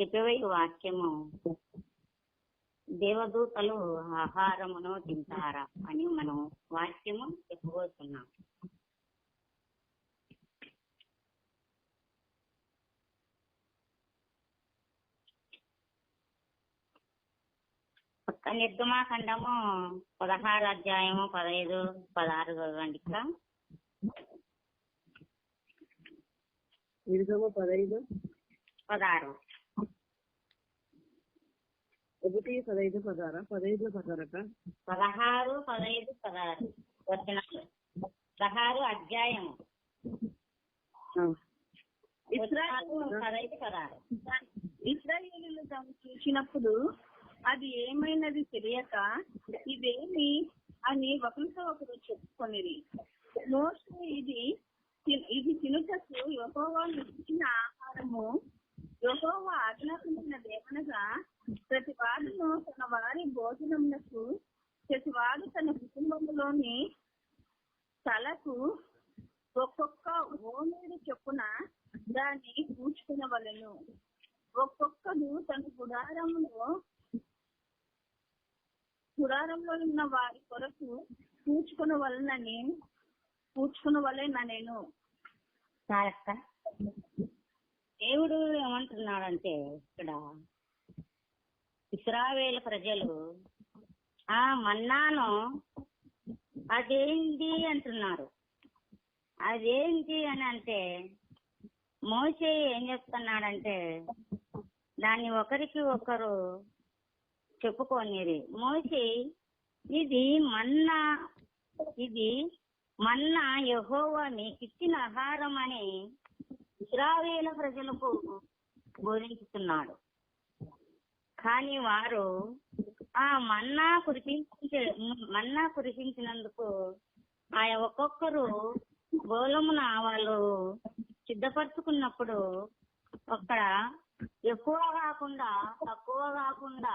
చెప్పేవై వాక్యము. దేవదూతలు ఆహారమును తింటారా అని మనం వాక్యము చెప్పబోతున్నాం ఒక్క నిర్గమాఖండము పదహారు అధ్యాయము పదహైదు పదహారు చదవండి ఇక్కడ. నిర్గమ పదైదు పదహారు. ఒకటి పదైదు పదారా పదైదు పదారట పదహారు పదహైదు పదహారు. వచనాలు. పదహారు వచనాలు పదహైదు పదహారు. ఇస్రాయేలీలు తాము చూసినప్పుడు అది ఏమైనది తెలియక ఇదేమి అని ఒకరితో ఒకరు చెప్పుకొనిరి. మోసే ఇది ఇది తినుటకు యెహోవా ఇచ్చిన ఆహారము యెహోవా ఆజ్ఞాపించిన దేవనగా ప్రతి వాడును తన వారి భోజనములకు ప్రతి వాడు తన కుటుంబంలోని తలకు ఒక్కొక్క ఓమేరు చొప్పున దాన్ని పూడ్చుకునవలెను. ఒక్కొక్కడు తన గుడారంలో గుడారంలో ఉన్న వారి కొరకు పూడ్చుకున్న వలనని పూడ్చుకున్న వలన నేను దేవుడు ఏమంటున్నాడంటే ఇక్కడ ఇస్రావేల ప్రజలు ఆ మన్నాను అదేంటి అంటున్నారు. అదేంటి అని అంటే మోసే ఏం చెప్తున్నాడంటే దాన్ని ఒకరికి ఒకరు చెప్పుకోనిది మోసి ఇది మన్నా ఇది మన్నా యహోవా మీకిచ్చిన ఆహారం అని ఇస్రావేల ప్రజలకు బోధించుతున్నాడు. కానీ వారు ఆ మన్నా కురిపించే మన్నా కురిపించినందుకు ఆ ఒక్కొక్కరు గోలమున వాళ్ళు సిద్ధపరచుకున్నప్పుడు అక్కడ ఎక్కువ కాకుండా తక్కువ కాకుండా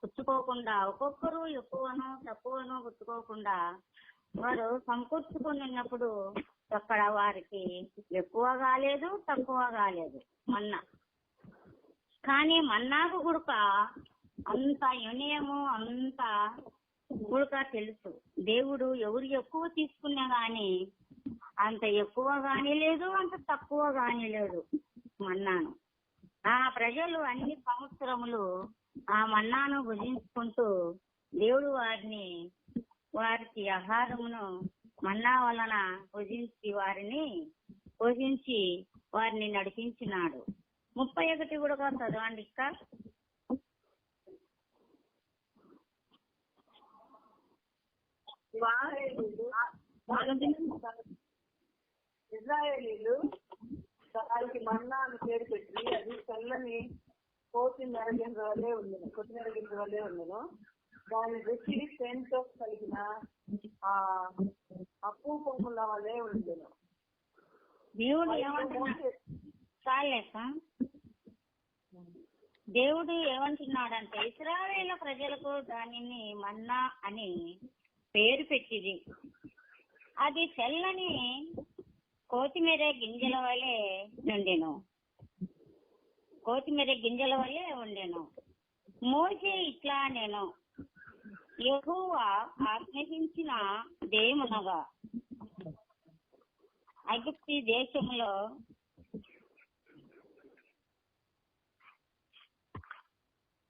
పుచ్చుకోకుండా ఒక్కొక్కరు ఎక్కువను తక్కువను పుచ్చుకోకుండా వారు సమకూర్చుకున్నప్పుడు అక్కడ వారికి ఎక్కువ కాలేదు తక్కువ కాలేదు మన్నా. కానీ మన్నాకు గుడక అంత యునయము అంత గుడక తెలుసు. దేవుడు ఎవరు ఎక్కువ తీసుకున్నా గాని అంత ఎక్కువ గాని లేదు అంత తక్కువ గాని లేదు మన్నాను. ఆ ప్రజలు అన్ని సంవత్సరములు ఆ మన్నాను భుజించుకుంటూ దేవుడు వారిని వారికి ఆహారమును మన్నా వలన పూజించి వారిని పూజించి వారిని నడిపించినాడు. ముప్పై ఒకటి కూడా చదవండి ఇక్క ఇజ్రాయేలీలు దానికి మన్నా అని పేరు పెట్టి అది చల్లని కోతి మెరగింజ వల్లే ఉండను కొత్తి మెరగింజ వల్లే ఉండను దాని రుచి పెంతో కలిగిన ఆ అప్పు పొంగుల వల్లే ఉండను దేవుడు చాలేక దేవుడు ఏమంటున్నాడంటే ఇస్రాయేల్ ప్రజలకు దానిని మన్నా అని పేరు పెట్టింది. అది తెల్లని కోతిమీర గింజల వలె నుండెను కోతిమీర గింజల వలె ఉండెను. మోసే ఇట్లా నేను యెహోవా ఆజ్ఞాపించిన దేమునగా ఐగుప్తి దేశంలో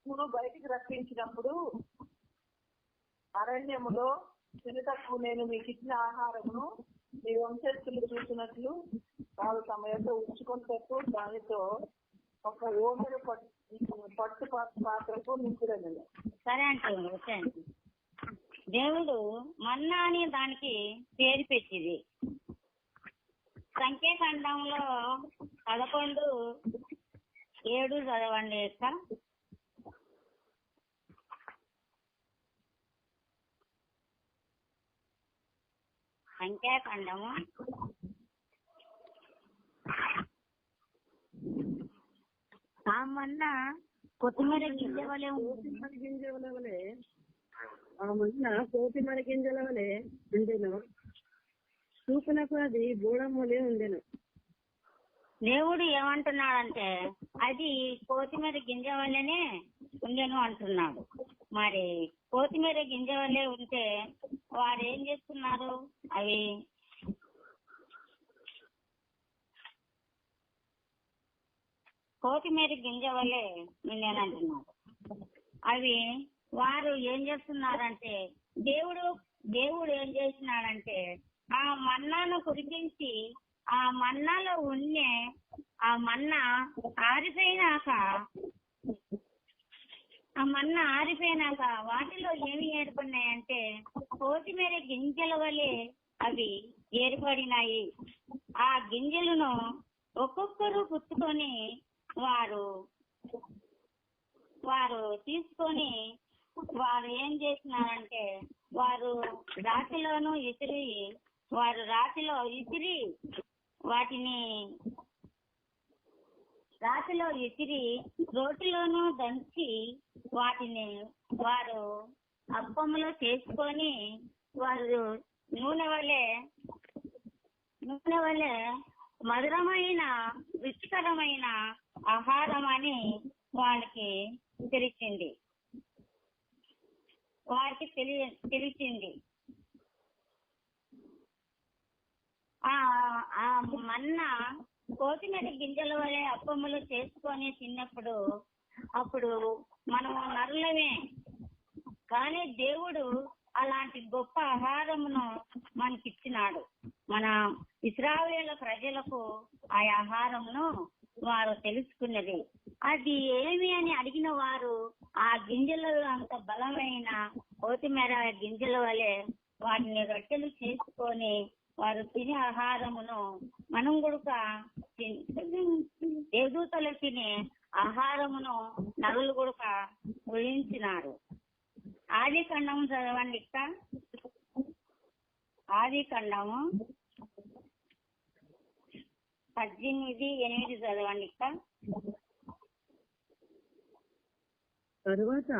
నువ్వు బయటికి రప్పించినప్పుడు అరణ్యములో తినటకు నేను మీకు ఇచ్చిన ఆహారమును మీ వంశస్థులు చూసినట్లు వారు తమ యొక్క ఉంచుకుంటూ దానితో ఒక ఓమెరు పట్టు పట్టు పాత్రకు నింపుడను సరే అంటే దేవుడు మన్నా అని దానికి పేరు పెట్టింది. సంఖ్యాఖండంలో పదకొండు ఏడు చదవండి యొక్క సంఖ్యాఖండము. ఆ మన్నా కొత్తిమీర గింజ వలె గింజల వలె ఆ మధ్య కోతి గింజల వలె ఉండెను. చూపునకు అది బూడం వలె ఉండెను. దేవుడు ఏమంటున్నాడంటే అది కొత్తిమీర గింజ వల్లనే ఉండెను అంటున్నాడు. మరి కొత్తిమీర గింజ వల్లే ఉంటే వారు ఏం చేస్తున్నారు? అవి కొత్తిమీర గింజ వల్లే ఉండేనంటున్నాడు అవి వారు ఏం చేస్తున్నారంటే దేవుడు దేవుడు ఏం చేసినాడంటే ఆ మన్నాను కురిపించి ఆ మన్నాలో ఉన్నే ఆ మన్నా ఆరిపోయినాక ఆ మన్న ఆరిపోయినాక వాటిలో ఏమి ఏర్పడినాయంటే కొత్తిమీర గింజల వలె అవి ఏర్పడినాయి. ఆ గింజలను ఒక్కొక్కరు పుచ్చుకొని వారు వారు తీసుకొని వారు ఏం చేసినారంటే వారు రాతిలోను ఇసిరి వారు రాతిలో ఇసిరి వాటిని రాతిలో ఇసిరి రోటిలోను దంచి వాటిని వారు అప్పములో చేసుకొని వారు నూనె వలె నూనె వలె మధురమైన రుచికరమైన ఆహారం అని వాళ్ళకి తెలిసింది. తెలియ తెలిసింది. ఆ మన్న కోతిమీర గింజల వలె అప్పములు చేసుకొని తిన్నప్పుడు అప్పుడు మనం నరులమే కానీ దేవుడు అలాంటి గొప్ప ఆహారమును మనకిచ్చినాడు. మన ఇస్రాయేల్ ప్రజలకు ఆ ఆహారమును వారు తెలుసుకున్నది. అది ఏమి అని అడిగిన వారు ఆ గింజలలో అంత బలమైన కొత్తిమీర గింజల వలె వాటిని రొట్టెలు చేసుకొని వారు తినే ఆహారమును మనం కూడా దేవదూతలు తినే ఆహారమును నరులు కూడా గురించినారు. ఆది ఖండము చదవండి ఇక్క ఆది ఖండము పద్దెనిమిది ఎనిమిది చదవండి ఇక్క తరువాత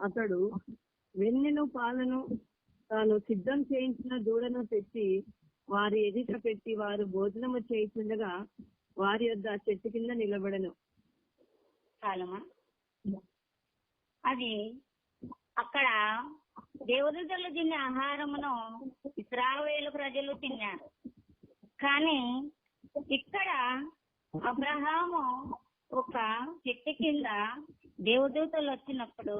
అతడు వెన్నెను పాలను తాను సిద్ధం చేయించిన దూడను తెచ్చి వారి ఎదుట పెట్టి వారు భోజనము చేయించుండగా వారి యొద్ చెట్టు కింద నిలబడను. చాలమా అది అక్కడ దేవదూతలు తినే ఆహారమును ఇస్రావేలు ప్రజలు తిన్నారు. కానీ ఇక్కడ అబ్రహాము ఒక చెట్టు కింద దేవదూతలు వచ్చినప్పుడు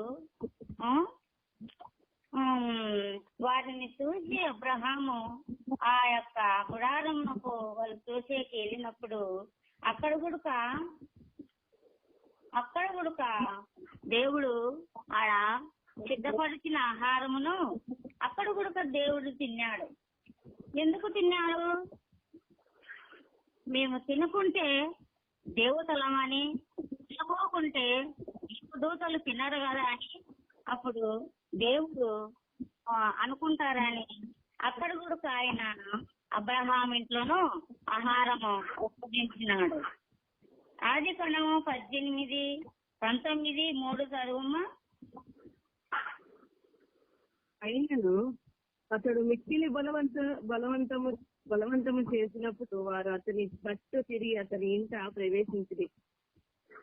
వారిని చూసి అబ్రహాము ఆ యొక్క గుడారమునకు వాళ్ళు చూసేకి వెళ్ళినప్పుడు అక్కడ కూడా అక్కడ కూడా దేవుడు ఆడ సిద్ధపరిచిన ఆహారమును అక్కడ కూడా దేవుడు తిన్నాడు. ఎందుకు తిన్నాడు? మేము తినుకుంటే దేవతలమని తినకోకుంటే దూతలు తినరు కదా అని. అప్పుడు దేవుడు అనుకుంటారని. అక్కడ కూడా ఆయన అబ్రహాం ఇంట్లోనూ ఆహారము ఉపయోగించినాడు. ఆది కణము పద్దెనిమిది పంతొమ్మిది మూడు చదువుమా? అయినను. అతడు మిక్కిలి బలవంత బలవంతము బలవంతము చేసినప్పుడు వారు అతని పట్టు తిరిగి అతని ఇంట ప్రవేశించింది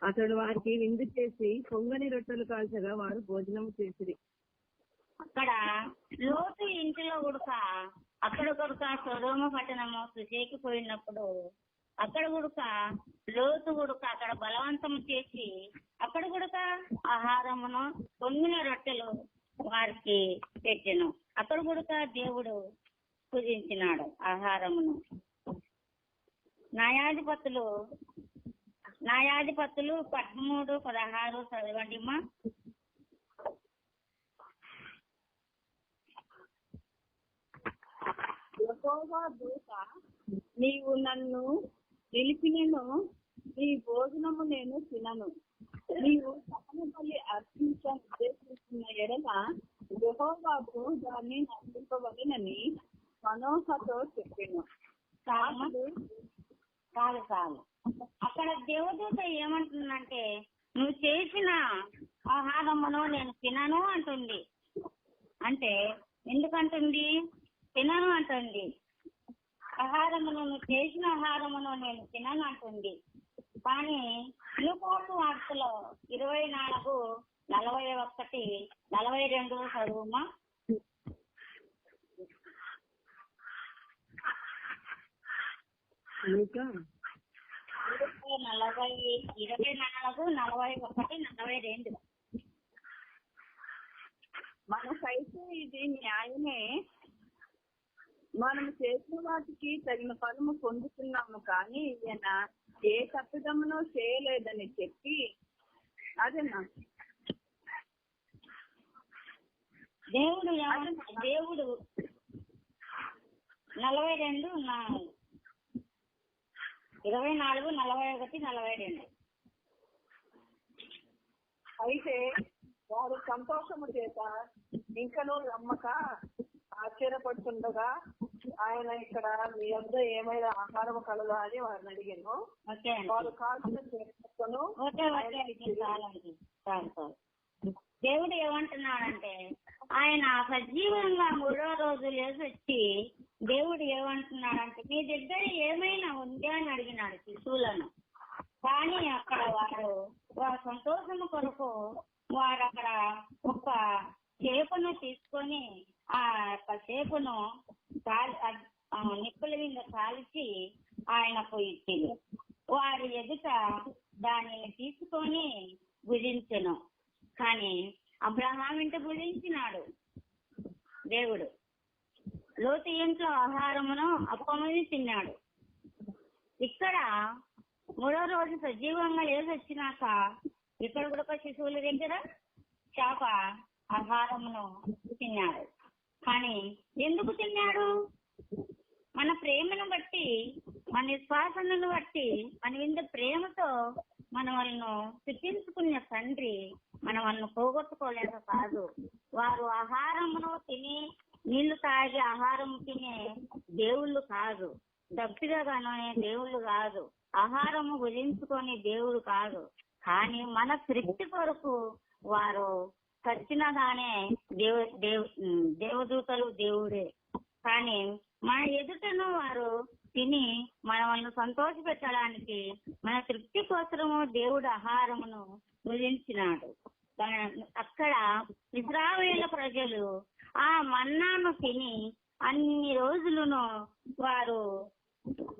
అతడు వారికి విందు చేసి పొంగని రొట్టెలు కాల్చగా వారు భోజనం చేసిరి. అక్కడ లోతు ఇంటిలో గుడక అక్కడ గుడక సొదోమ పట్టణము సుచేకి పోయినప్పుడు అక్కడ గుడక లోతు గుడక అక్కడ బలవంతం చేసి అక్కడ గుడక ఆహారమును పొంగిన రొట్టెలు వారికి పెట్టెను. అక్కడ గుడక దేవుడు పూజించినాడు ఆహారమును. న్యాయాధిపతులు న్యాయాధిపతులు పదమూడు పదహారు చదవండి అమ్మా యహోవా దూత నీవు నన్ను నిలిపినను నీ భోజనము నేను తినను. నీవు బలి అర్పించ ఉద్దేశిస్తున్న ఎడల యహోవాకు దాన్ని నమ్మింపవలనని మనోహతో చెప్పాను. కాదు కాదు కాదు. అక్కడ దేవదూత ఏమంటుందంటే నువ్వు చేసిన ఆహారమును నేను తినను అంటుంది. అంటే ఎందుకంటుంది? తినను అంటుంది ఆహారమును చేసిన ఆహారమును నేను తిననంటుంది కానీ లూకోసు వార్తలో ఇరవై నాలుగు నలభై ఒకటి నలభై రెండు చదువుమా? నలభై ఇరవై నాలుగు నలభై ఒకటి నలభై రెండు. మనకైతే ఇది న్యాయమే. మనం చేసిన వాటికి తగిన ఫలము పొందుతున్నాము కానీ ఈయన ఏ తప్పిదమునో చేయలేదని చెప్పి అదేనా? దేవుడు దేవుడు నలభై రెండు ఇరవై నాలుగు నలభై ఒకటి నలభై రెండు. అయితే వారు సంతోషము చేత ఇంకనూ నమ్మక ఆశ్చర్యపడుతుండగా ఆయన ఇక్కడ మీ వద్ద ఏమైనా ఆహారం కలదా అని వారిని అడిగాను. వారు కాల్చిన చాలు దేవుడు ఏమంటున్నాడంటే ఆయన సజీవంగా మూడో రోజు లేచి వచ్చి దేవుడు ఏమంటున్నాడంటే మీ దగ్గర ఏమైనా ఉందా? అని అడిగినాడు శిశువులను కానీ అక్కడ వారు వారి సంతోషం కొరకు వారు అక్కడ ఒక చేపను తీసుకొని ఆ యొక్క చేపను నిప్పుల మీద కాల్చి ఆయనకు ఇచ్చింది వారి ఎదుట దానిని తీసుకొని భుజించను. కానీ అబ్రహాం ఇంట భుజించినాడు దేవుడు. లోతు ఇంట్లో ఆహారమును అప్పమని తిన్నాడు. ఇక్కడ మూడో రోజు సజీవంగా లేచి వచ్చినాక ఇక్కడ కూడా ఒక శిశువుల దగ్గర చేప ఆహారమును తిన్నాడు. కానీ ఎందుకు తిన్నాడు? మన ప్రేమను బట్టి మన విశ్వాసను బట్టి మన ఇంత ప్రేమతో మన వాళ్ళను శిక్షించుకున్న తండ్రి మన వాళ్ళను పోగొట్టుకోలేక కాదు. వారు ఆహారమును తిని నీళ్ళు తాగి ఆహారం తినే దేవుళ్ళు కాదు. దప్పిగానే దేవుళ్ళు కాదు. ఆహారము భుజించుకొని దేవుడు కాదు. కానీ మన తృప్తి కొరకు వారు చచ్చినగానే దేవ దేవ దేవు దేవదూతలు దేవుడే. కానీ మన ఎదుటను వారు తిని మనల్ని సంతోష పెట్టడానికి మన తృప్తి కోసము దేవుడు ఆహారమును భుజించినాడు అక్కడ ఇస్రావేల ప్రజలు ఆ మన్నాను తిని అన్ని రోజులను వారు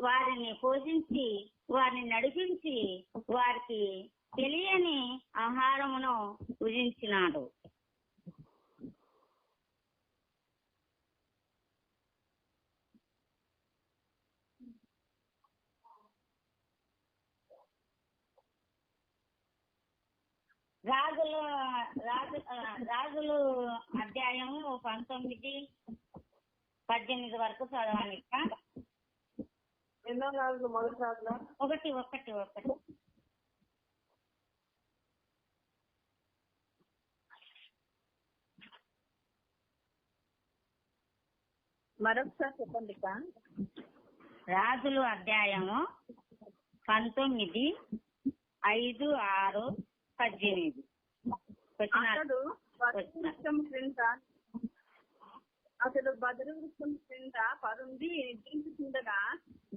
వారిని పోషించి వారిని నడిపించి వారికి తెలియని ఆహారమును భుజించినాడు రాజులు రాజు రాజులు అధ్యాయము పంతొమ్మిది పద్దెనిమిది వరకు చదవాలి. అక్క. ఎన్నో రాజులు మొదటి రాజుల? ఒకటి ఒకటి ఒకటి. మరొకసారి చెప్పండి. రాజులు అధ్యాయము పంతొమ్మిది ఐదు ఆరు పద్దెనిమిది అతడు వృక్షం క్రింద అతడు బదరు వృక్షం క్రింద పరుండి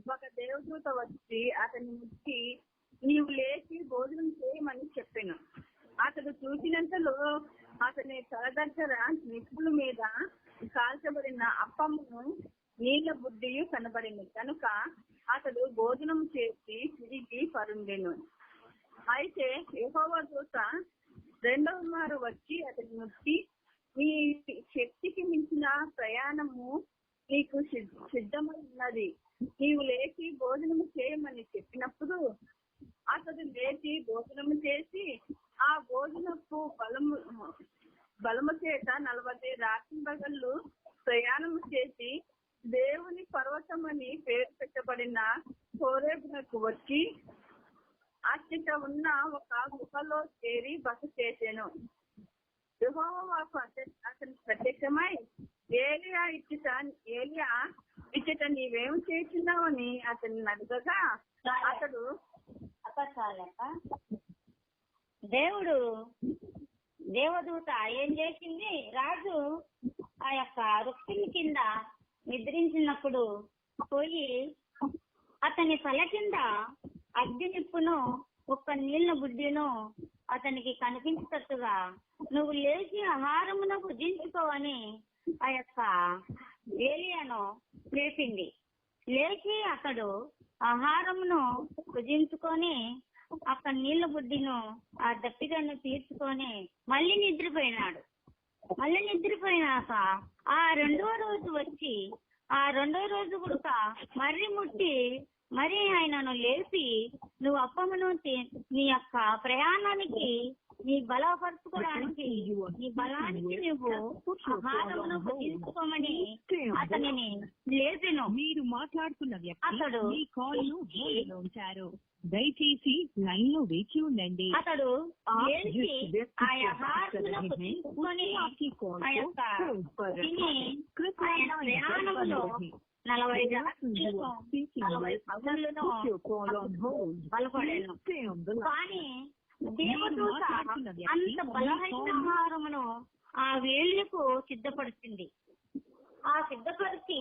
ఒక దేవదూత వచ్చి అతన్ని ముచ్చి నీవు లేచి భోజనం చేయమని చెప్పాను అతడు చూసినంతలో అతని తల దగ్గర నిప్పుల మీద కాల్చబడిన అప్పమును నీళ్ళ బుద్ధియు కనబడింది కనుక అతడు భోజనం చేసి తిరిగి పరుండెను. అయితే యహోవ దూత రెండవ మారు వచ్చి అతని ముట్టి నీ శక్తికి మించిన ప్రయాణము నీకు సిద్ధమై ఉన్నది. నీవు లేచి భోజనము చేయమని చెప్పినప్పుడు అతడు లేచి భోజనము చేసి ఆ భోజనపు బలము బలము చేత నలభై రాత్రి పగళ్ళు ప్రయాణము చేసి దేవుని పర్వతమని పేరు పెట్టబడిన కోరేబునకు వచ్చి అచ్చిట ఉన్న ఒక గుహలో చేరి బస చేశాను యెహోవా అతని ప్రత్యక్షమై ఏలియా ఇచ్చట ఏలియా ఇచ్చట నీవేం చేస్తున్నావని అతన్ని అడగగా అతడు అక్క చాలక్క దేవుడు దేవదూత ఏం చేసింది? రాజు ఆ యొక్క వృక్షం కింద నిద్రించినప్పుడు పోయి అతని తల కింద అగ్ని నిప్పును ఒక్క నీళ్ళ బుడ్డిను అతనికి కనిపించినట్టుగా నువ్వు లేచి ఆహారమును భుజించుకోవని ఆ యొక్క ఏలియాను లేపింది. లేచి అతడు ఆహారమును భుజించుకొని అక్కడ నీళ్ళ బుడ్డిను ఆ దప్పికను తీర్చుకొని మళ్ళీ నిద్రపోయినాడు. మళ్ళీ నిద్రపోయినాక ఆ రెండో రోజు వచ్చి ఆ రెండో రోజు కూడా మర్రి ముట్టి మరి ఆయనను లేపి నువ్వు అప్పమును తి- నీ యొక్క ప్రయాణానికి నీ బలపరుచుకోవడానికి నీ బలానికి నువ్వు ఆహారమును భుజించుకోమని అతనిని లేపెను. మీరు మాట్లాడుతున్న వ్యక్తి అతడు ఉంచారు. దయచేసి లైన్లో వేచి ఉండండి. అతడు కానీ దేవదూత అంత బలమైన ఆహారమును ఆ వేళ్ళకు సిద్ధపడుతుంది ఆ సిద్ధపరిచి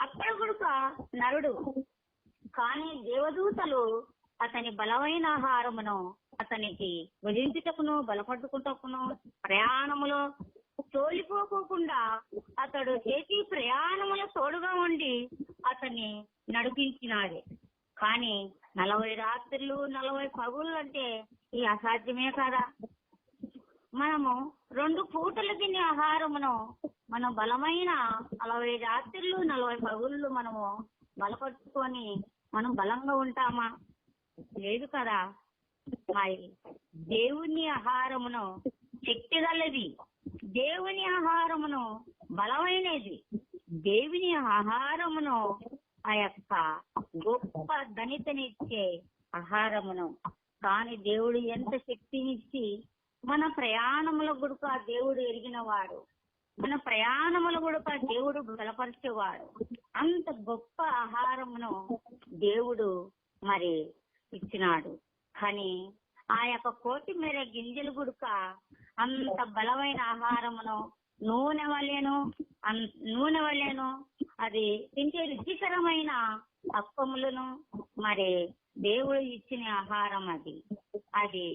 అక్కడ కొడుక నరుడు. కానీ దేవదూతలు అతని బలమైన ఆహారమును అతనికి భుజించుటకును బలపడుకుంటకును ప్రయాణములో తోలిపోకోకుండా అతడు చేసి ప్రయాణముల తోడుగా ఉండి అతన్ని నడిపించినాడు. కానీ నలభై రాత్రులు నలభై పగుళ్ళు అంటే ఈ అసాధ్యమే కదా. మనము రెండు పూటలు తినే ఆహారమును మనం బలమైన నలభై రాత్రులు నలభై పగుళ్ళు మనము బలపరుచుకొని మనం బలంగా ఉంటామా? లేదు కదా? మరి దేవుని ఆహారమును శక్తి గలది. దేవుని ఆహారమును బలమైనది. దేవుని ఆహారమును ఆ యొక్క గొప్ప ధనితనిచ్చే ఆహారమును. కానీ దేవుడు ఎంత శక్తినిచ్చి మన ప్రయాణముల గుడుక దేవుడు ఎరిగిన వాడు మన ప్రయాణముల గుడుక దేవుడు బలపరిచేవాడు. అంత గొప్ప ఆహారమును దేవుడు మరి ఇచ్చినాడు. కానీ ఆ యొక్క కోటి మేర గింజలు గుడుక అంత బలమైన ఆహారమును నూనె వలెను నూనె వలెను అది తింటే రుచికరమైన అప్పములను మరి దేవుడు ఇచ్చిన ఆహారం అది. అది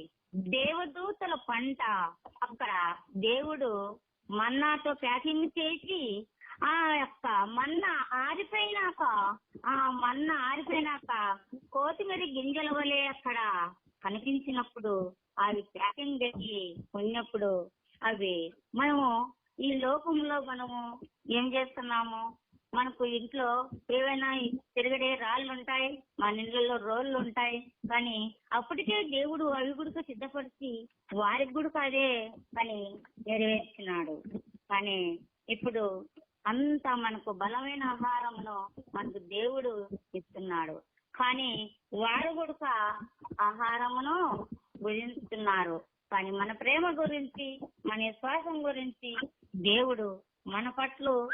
దేవదూతల పంట అక్కడ దేవుడు మన్నాతో ప్యాకింగ్ చేసి ఆ యొక్క మన్న ఆరిపోయినాక ఆ మన్న ఆరిపోయినాక కోతిమీర గింజల వలె అక్కడ కనిపించినప్పుడు అవి ప్యాకింగ్ చేసి ఉన్నప్పుడు అవి మనము ఈ లోకంలో మనము ఏం చేస్తున్నాము? మనకు ఇంట్లో ఏవైనా తిరగడే రాళ్ళు ఉంటాయి మన ఇళ్ళలో రోళ్ళు ఉంటాయి కానీ అప్పటికే దేవుడు అవి గుడిక సిద్ధపరిచి వారికి గుడిక అదే పని నెరవేర్చినాడు. కానీ ఇప్పుడు అంత మనకు బలమైన ఆహారమును మనకు దేవుడు ఇస్తున్నాడు. కానీ వారు కూడా ఆహారమును భుజిస్తున్నారు కానీ మన ప్రేమ గురించి మన విశ్వాసం గురించి దేవుడు మన పట్ల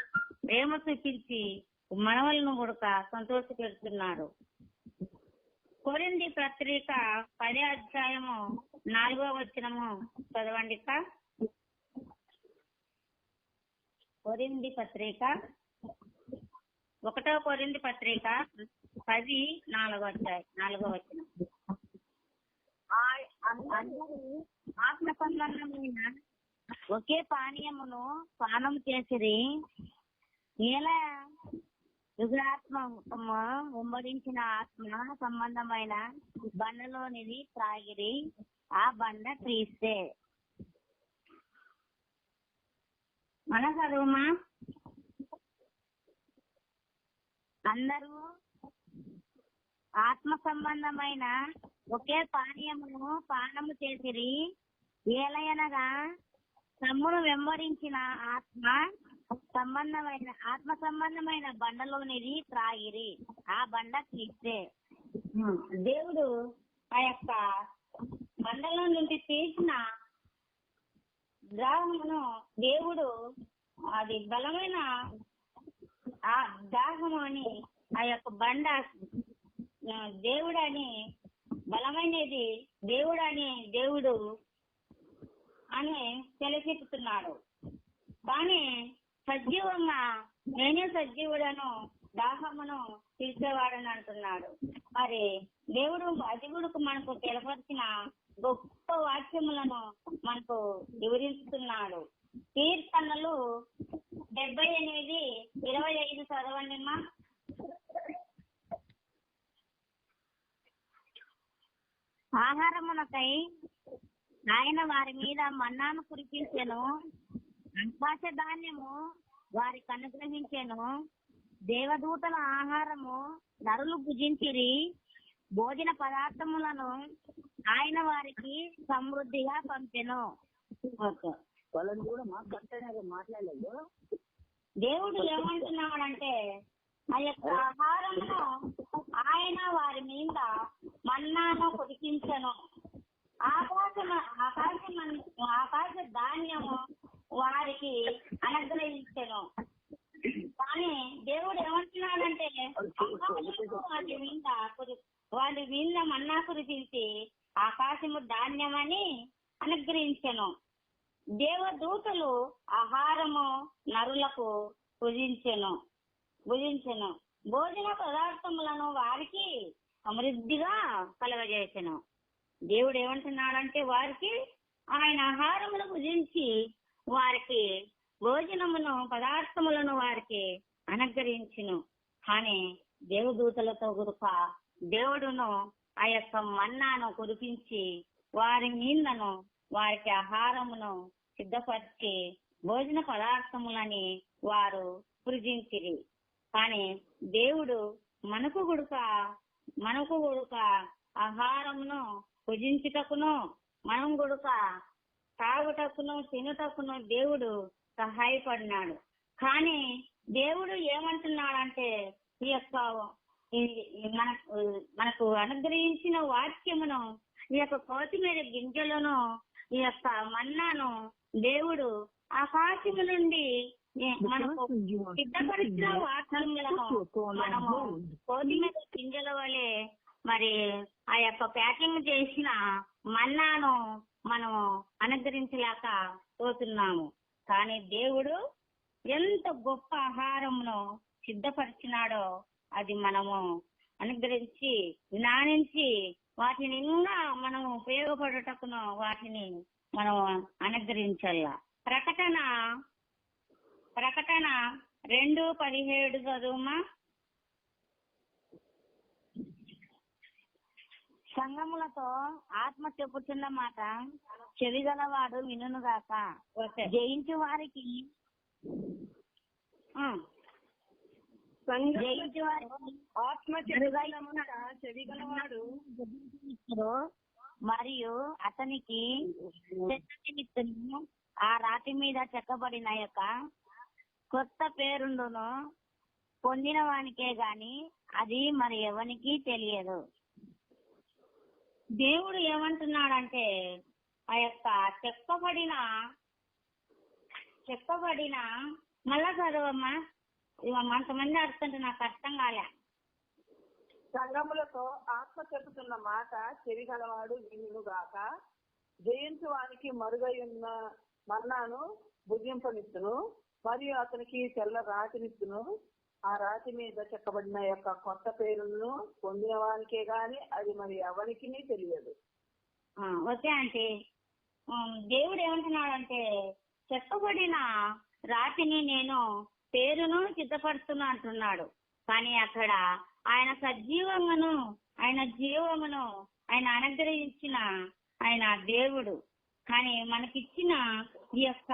ప్రేమ చూపించి మనవలను కూడా సంతోష పెడుతున్నారు కొరింది పత్రిక పదే అధ్యాయము నాలుగో వచనము చదవండి సార్. కొరింది పత్రిక. ఒకటో కొరింది పత్రిక పది నాలుగో నాలుగో వచ్చిన ఆత్మ సంబంధమైన ఒకే పానీయమును పానం చేసిరి. నేల యుగాత్మ వెంబడించిన ఆత్మ సంబంధమైన బండలోనిది త్రాగిరి. ఆ బండ క్రీస్తే. మన చదువుమా అందరూ ఆత్మ సంబంధమైన ఒకే పానీయమును పానము చేసిరి. ఏలయనగా తమ్మును వెంబడించిన ఆత్మ సంబంధమైన ఆత్మ సంబంధమైన బండలోనిది త్రాగిరి. ఆ బండ తీస్తే. దేవుడు ఆ యొక్క బండలో నుండి తీసిన దాహమును దేవుడు అది బలమైన ఆ దాహము అని ఆ యొక్క బండ ఆ, దేవుడని బలమైనది దేవుడని దేవుడు అని తెలియచెప్తున్నాడు కానీ సజీవంగా నేనే సజీవుడను దాహమును పిలిచేవాడని అంటున్నాడు. మరి దేవుడు అతిగుడుకు మనకు తెలపరిచిన గొప్ప వాక్యములను మనకు వివరిస్తున్నాడు. కీర్తనలు డెబ్బై ఎనిమిది ఇరవై ఐదు చదవండి అమ్మా ఆహారమునకై ఆయన వారి మీద మన్నాను కురిపించెను. ఆకాశ ధాన్యము వారికి అనుగ్రహించెను. దేవదూతల ఆహారము నరులు భుజించిరి. భోజన పదార్థములను ఆయన వారికి సమృద్ధిగా పంపెను. వాళ్ళని కూడా మా కంటైనర్ మాట్లాడలేదు. దేవుడు ఏమంటున్నాడంటే ఆ యొక్క ఆహారమును ఆయన వారి మీద మన్నాను కురిపించను ఆకాశం ఆకాశం ఆకాశ ధాన్యము వారికి అనుగ్రహించను కానీ దేవుడు ఏమంటున్నాడంటే ఆకాశము వాటి మీద కురి- వాటి మీద మన్నా కురిపించి ఆకాశము ధాన్యమని అనుగ్రహించను. దేవదూతలు ఆహారము నరులకు భుజించెను భుజించెను భోజన పదార్థములను వారికి సమృద్ధిగా కలగజేసెను. దేవుడు ఏమంటున్నాడంటే వారికి ఆయన ఆహారమును భుజించి వారికి భోజనమును పదార్థములను వారికి అనుగ్రహించును. కానీ దేవదూతలతో గురుక దేవుడును ఆ యొక్క మన్నాను కురిపించి వారి మీదను వారికి ఆహారమును సిద్ధపరిచి భోజన పదార్థములని వారు సృజించిరి. కానీ దేవుడు మనకు గుడుక మనకు గుడుక ఆహారమును భుజించుటకును మనం గుడుక తాగుటకును తినుటకును దేవుడు సహాయపడినాడు. కానీ దేవుడు ఏమంటున్నాడంటే ఈ యొక్క మనకు మనకు అనుగ్రహించిన వాక్యమును ఈ యొక్క కొత్తిమీర గింజలను ఈ యొక్క మన్నాను దేవుడు ఆకాశము నుండి ఈ- మనకు సిద్ధపరిచిన వాక్యములను మనము కొత్తిమీర గింజల వలె మరి ఆ యొక్క ప్యాకింగ్ చేసిన మన్నాను మనము అనుగ్రహించలేక పోతున్నాము. కానీ దేవుడు ఎంత గొప్ప ఆహారమును సిద్ధపరిచినాడో అది మనము అనుగ్రహించి జ్ఞానించి వాటిని ఇంకా మనం ఉపయోగపడటకును వాటిని మనం అనుగ్రహించాల. ప్రకటన ప్రకటన రెండు పదిహేడు చదువుమా? సంగములతో ఆత్మ చెప్పుచున్న మాట చెవిగలవాడు వినుగాక జయించు వారికి ఆ, జయించు వారికి ఆత్మ చెవిగలవాడు. మరియు అతనికి ఆ రాతి మీద చెక్కబడిన యొక్క కొత్త పేరుండును పొందిన వానికే గాని అది మరి ఎవనికి తెలియదు. దేవుడు ఏమంటున్నాడంటే ఆ యొక్క చెక్కబడిన చెక్కబడిన మళ్ళా చదవమ్మా. అంతమంది అడుగుతుంటే నాకు అర్థం కాలే. సంగములతో ఆత్మ చెప్పుతున్న మాట చెవి గలవాడు వినుగాక జయించు వానికి మరుగై ఉన్న మన్నాను భుజింపనిచ్చును మరియు అతనికి తెల్ల రాతినిచ్చును ఆ రాతి మీద చెక్కబడిన యొక్క కొత్త పేరును పొందిన వానికే గాని అది మరి ఎవరికి తెలియదు. ఓకే ఉమ్, దేవుడు ఏమంటున్నాడంటే చెప్పబడిన రాతిని నేను పేరును సిద్ధపడుతున్నా అంటున్నాడు. కానీ అక్కడ ఆయన సజీవమును ఆయన జీవమును ఆయన అనుగ్రహించిన ఆయన దేవుడు. కానీ మనకిచ్చిన ఈ యొక్క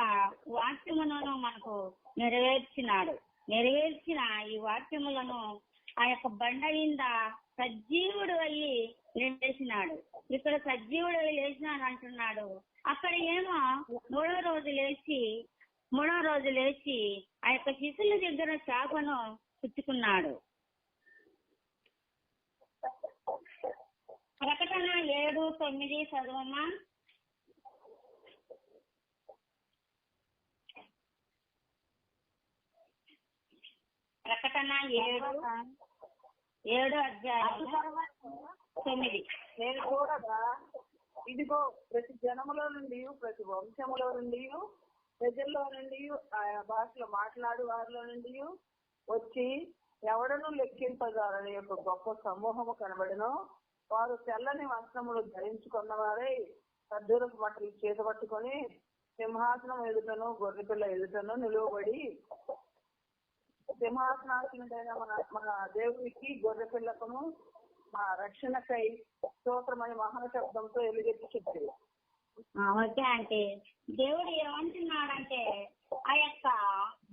వాక్యములను మనకు నెరవేర్చినాడు. నెరవేర్చిన ఈ వాక్యములను ఆ యొక్క బండ కింద సజీవుడు అయ్యి లేచినాడు. ఇక్కడ సజీవుడు అయ్యి లేచినాడు అంటున్నాడు. అక్కడ ఏమో మూడో రోజు లేచి మూడో రోజు లేచి ఆ యొక్క శిశుల దగ్గర చేపను పుచ్చుకున్నాడు. ప్రకటన ఏడు తొమ్మిది చదవమ్మా ప్రకటన ఏడు ఏడు అధ్యాయం తొమ్మిది. నేను చూడగా ఇదిగో ప్రతి జనములో నుండి ప్రతి వంశములో నుండి ప్రజల్లో నుండి ఆయా భాషలో మాట్లాడు వారిలో నుండి వచ్చి ఎవడను లెక్కింపజాలని యొక్క గొప్ప సమూహము కనబడను వారు తెల్లని వస్త్రములు ధరించుకున్న వారై సద్దూరపు బట్టలు చేత పట్టుకొని సింహాసనం ఎదుటను గొర్రెపిల్ల ఎదుటను నిలువబడి సింహాసనాసనుడైన మన మన దేవుడికి గొర్రెపిల్లకును మా రక్షణకై స్తోత్రమని మహాశబ్దంతో ఎలుగెత్తి చెప్పారు ఓకే అంటే దేవుడు ఏమంటున్నాడంటే ఆ యొక్క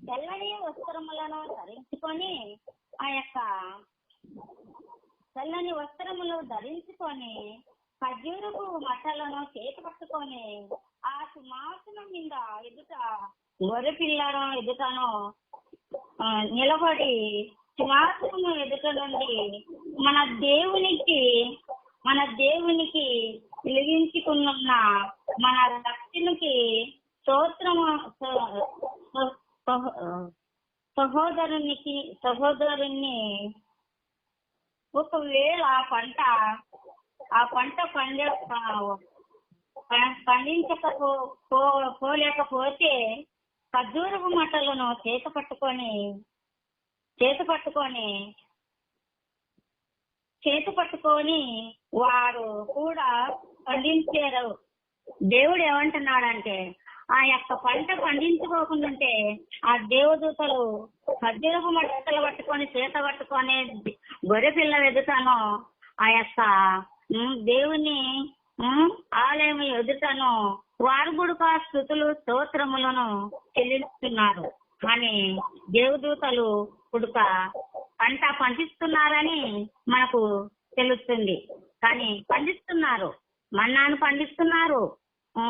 తెల్లని వస్త్రములను ధరించుకొని ఆ యొక్క తెల్లని వస్త్రములు ధరించుకొని ఖజూరపు మట్టలను చేతి పట్టుకొని ఆ సింహాసనం మీద ఎదుట గొర్రె పిల్లను ఎదుటను ఆ, నిలబడి సింహాసనము ఎదుట నుండి మన దేవునికి మన దేవునికి వెలిగించుకున్న మన రక్షణకి స్తోత్రము సహోదరునికి సహోదరుని ఒకవేళ ఆ పంట ఆ పంట పండే ప- పండించకపో పోలేకపోతే ఖర్జూరపు మట్టలను చేత పట్టుకొని చేత పట్టుకొని చేత పట్టుకొని వారు కూడా పండించారు. దేవుడు ఏమంటున్నాడంటే ఆ యొక్క పంట పండించుకోకుండాంటే ఆ దేవదూతలు ఖర్జూరపు మట్టలు పట్టుకొని చేత పట్టుకొని గొర్రె పిల్ల ఎదుటను ఆ యొక్క దేవుని ఆలయం ఎదుటను వారు కూడా స్థుతులు స్తోత్రములను చెల్లిస్తున్నారు. కానీ దేవదూతలు కుడుక పంట పండిస్తున్నారని మనకు తెలుస్తుంది. కానీ పండిస్తున్నారు. మన్నాను పండిస్తున్నారు. ఆ,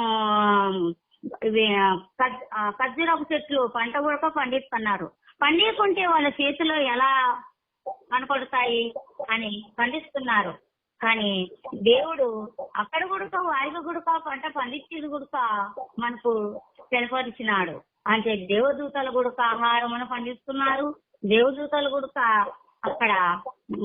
ఖర్జూరపు చెట్లు పంట కూడా పండిస్తున్నారు. పండించుకుంటే వాళ్ళ చేతిలో ఎలా కనపడతాయి అని పండిస్తున్నారు. కానీ దేవుడు అక్కడ గుడక వారికి గుడక పంట పండించేది గుడక మనకు తెలిపరిచినాడు అంటే దేవదూతలు గుడక ఆహారమును పండిస్తున్నారు. దేవదూతల గుడక అక్కడ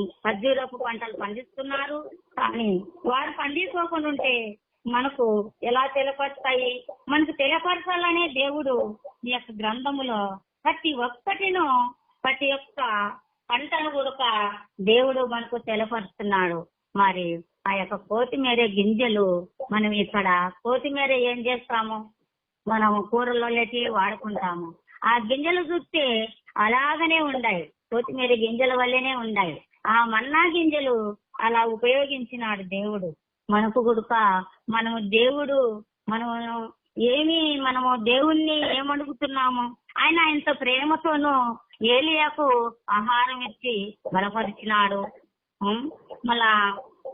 ఖర్జూరపు పంటలు పండిస్తున్నారు. కానీ వారు పండించుకోకుండా ఉంటే మనకు ఎలా తెలపరుస్తాయి? మనకు తెలియపరచాలనే దేవుడు ఈ యొక్క గ్రంథములో ప్రతి ఒక్కటిను ప్రతి ఒక్క పంటను కూడా దేవుడు మనకు తెలపరుస్తున్నాడు. మరి ఆ యొక్క కొత్తిమీర గింజలు మనం ఇక్కడ కొత్తిమీర ఏం చేస్తాము? మనము కూరలో వాడుకుంటాము. ఆ గింజలు చూస్తే అలాగనే ఉన్నాయి కొత్తిమీర గింజల వల్లనే ఉన్నాయి ఆ మన్నా గింజలు అలా ఉపయోగించినాడు దేవుడు. మనకు గుడుక మనము దేవుడు మనము ఏమి మనము దేవుణ్ణి ఏమడుగుతున్నాము? ఆయన ఇంత ప్రేమతోనూ ఏలియాకు ఆహారం ఇచ్చి బలపరిచినాడు. మళ్ళా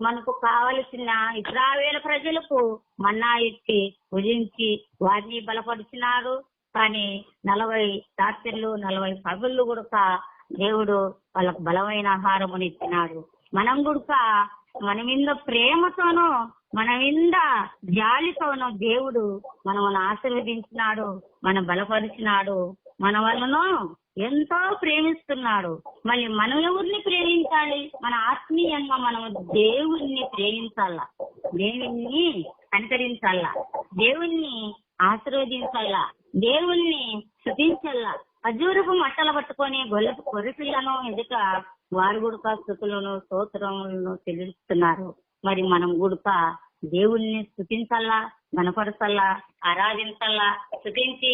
మనకు కావలసిన ఇస్రావేల ప్రజలకు మన్నా ఇచ్చి భుజించి వారిని బలపరిచినాడు. కానీ నలభై రాత్రులు నలభై పగుళ్ళు కూడా దేవుడు వాళ్ళకు బలమైన ఆహారముని ఇచ్చినాడు. మనం గుడక మన మీద ప్రేమతోనూ మన మీద జాలితోనూ దేవుడు మనల్ని ఆశీర్వదించినాడు మన బలపరిచినాడు మన వలనో ఎంతో ప్రేమిస్తున్నాడు. మళ్ళీ మనం ఎవరిని ప్రేమించాలి? మన ఆత్మీయంగా మనం దేవుణ్ణి ప్రేమించాలా దేవుణ్ణి కనికరించాలా దేవుణ్ణి ఆశీర్వదించాలా దేవుణ్ణి శుద్ధించాలా ఖజూరపు మట్టలు పట్టుకొని గొల్లపు కొరిపిల్లను ఎదుట వారు గుడక స్థుతులను స్తోత్రములను చెల్లిస్తున్నారు. మరి మనం గుడక దేవుణ్ణి స్థుతించాలా గనపరచాలా ఆరాధించాలా స్థుతించి